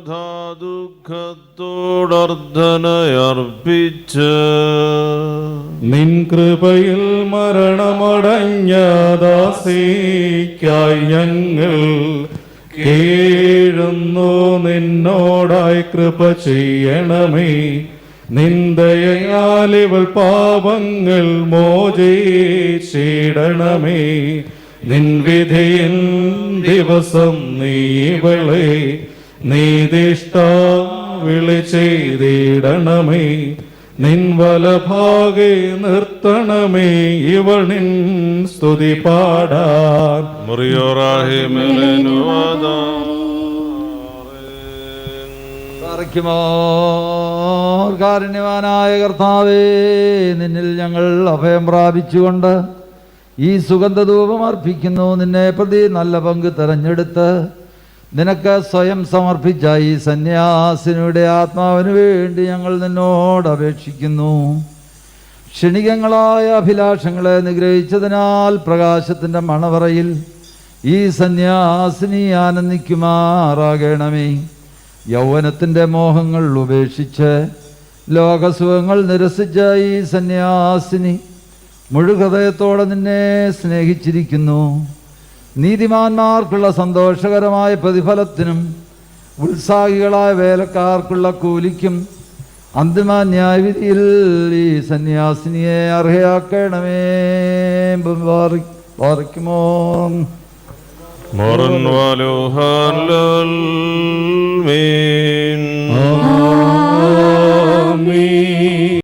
നാഥാ ദുഃഖത്തോടർദ്ധനയർപ്പിച്ച് നിൻ കൃപയിൽ മരണമടഞ്ഞ ദാസിക്കായി ഞങ്ങൾ കേഴുന്നു. നിന്നോടായി കൃപ ചെയ്യണമേ. നിന്ദയാൽ ഇവൾ പാപങ്ങൾ മോചിച്ചിടണമേ. നിൻ വിധിയിൻ ദിവസം നീവളേ നീതിഷ്ട വിളി ചെയ്തിടണമേ നിൻ വലഭാകെ നിർത്തണമേ. ഇവണിൻ സ്തുതി പാടാൻ. കാരുണ്യവാനായ കർത്താവേ നിന്നിൽ ഞങ്ങൾ അഭയം പ്രാപിച്ചുകൊണ്ട് ഈ സുഗന്ധധൂപം അർപ്പിക്കുന്നു. നിന്നെ പ്രതി നല്ല പങ്ക് തെരഞ്ഞെടുത്ത് നിനക്ക് സ്വയം സമർപ്പിച്ച ഈ സന്യാസിനിയുടെ ആത്മാവിന് വേണ്ടി ഞങ്ങൾ നിന്നോട് അപേക്ഷിക്കുന്നു. ക്ഷണികങ്ങളായ അഭിലാഷങ്ങളെ നിഗ്രഹിച്ചതിനാൽ പ്രകാശത്തിന്റെ മണവറയിൽ ഈ സന്യാസിനി ആനന്ദിക്കുമാറാകണമേ. യൗവനത്തിന്റെ മോഹങ്ങൾ ഉപേക്ഷിച്ച് ലോകസുഖങ്ങൾ നിരസിച്ച ഈ സന്യാസിനി മുഴുഹൃദയത്തോടെ നിന്നെ സ്നേഹിച്ചിരിക്കുന്നു. നീതിമാന്മാർക്കുള്ള സന്തോഷകരമായ പ്രതിഫലത്തിനും ഉത്സാഹികളായ വേലക്കാർക്കുള്ള കൂലിക്കും അന്തിമ ന്യായവിധിയിൽ ഈ സന്യാസിനിയെ അർഹയാക്കണമേ. പാറിക്കുമോ മറൻ